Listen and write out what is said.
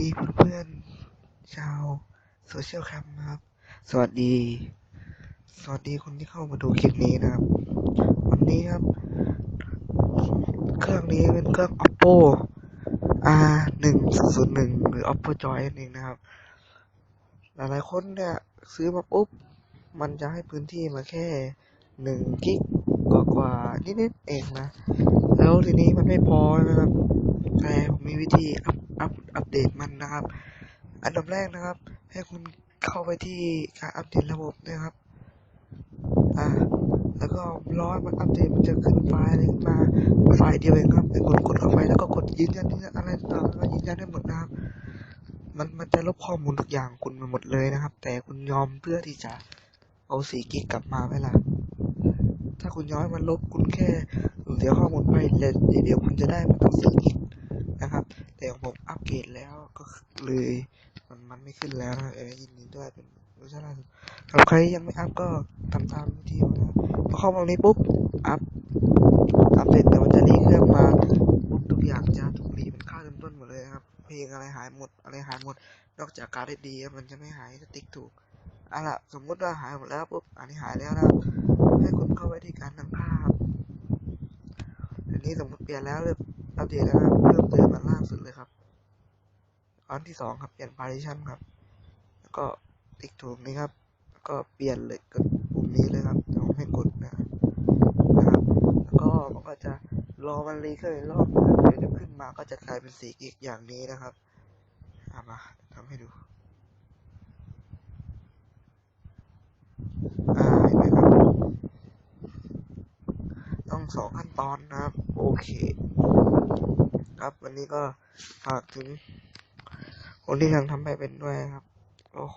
ดีเพื่อนๆชาวโซเชียลแคมนะครับ สวัสดี สวัสดีคนที่เข้ามาดูคลิปนี้นะครับ วันนี้ครับ เครื่องนี้เป็นเครื่อง oppo r 1 0 1หรือ oppo joy นั่นเองนะครับ หลายๆคนเนี่ยซื้อมาปุ๊บ มันจะให้พื้นที่มาแค่หนึ่งกิกกว่ากว่าๆนิดๆเองนะ แล้วทีนี้มันไม่พอนะครับแต่ผมมีวิธีอัพอัพ นะครับ อันดับแรกนะครับ ให้คุณเข้าไปที่การอัปเดตระบบนะครับ อ่า แล้วก็รอให้มันอัปเดตมันจะขึ้นไฟล์อะไรขึ้นมาไฟล์เดียวเองครับให้คุณกดเข้าไปแล้วก็กดยืนยันอะไรต่างๆแล้วก็ยืนยันได้หมดนะครับ มันมันจะลบข้อมูลทุกอย่างคุณไปหมดเลยนะครับ แต่คุณยอมเพื่อที่จะเอาสี่กิกกลับมาไหมล่ะถ้าคุณย้อยมันลบคุณแค่เสียข้อมูลไปแล้วเดี๋ยวคุณจะได้มาตั้งสี่กิก แต่ผมอัปเกรดแล้วก็เลยมันมันไม่ขึ้นแล้วนะเออยินดีด้วยเป็นเวอร์ชันล่าสุดสำหรับใครยังไม่อัพก็ทำตามวิธีนะพอเข้ามาตรงนี้ปุ๊บอัพอัพเสร็จแต่มันจะรีเครื่องมาปุ๊บทุกอย่างจะถูกรีเป็นค่าเริ่มต้นหมดเลยครับเพลงอะไรหายหมดอะไรหายหมด นอกจากการ์ดดีมันจะไม่หายสติ๊กถูกเอาล่ะสมมุติว่าหายหมดแล้วปุ๊บอันนี้หายแล้วนะให้คุณเข้าไปที่การตั้งค่าครับอันนี้สมมติเปลี่ยนแล้วเริ่มอัปเดตแล้วนะเริ่มเติมมาล่างสุดเลยครับ อันที่สองครับเปลี่ยน partition ครับ แล้วก็ติ๊กถูกนี้ครับ แล้วก็เปลี่ยนเลยกดปุ่มนี้เลยครับเดี๋ยวผมให้กดนะนะครับ แล้วก็มันก็จะรอมันรีเคอร์อีกรอบนะครับเดี๋ยวจะขึ้นมาก็จะกลายเป็นสีกิกอย่างนี้นะครับเอามาทำให้ดูต้องสองขั้นตอนนะครับ โอเค ครับวันนี้ก็ฝากถึง คนที่ยังทำไปเป็นด้วยครับ โอ้โห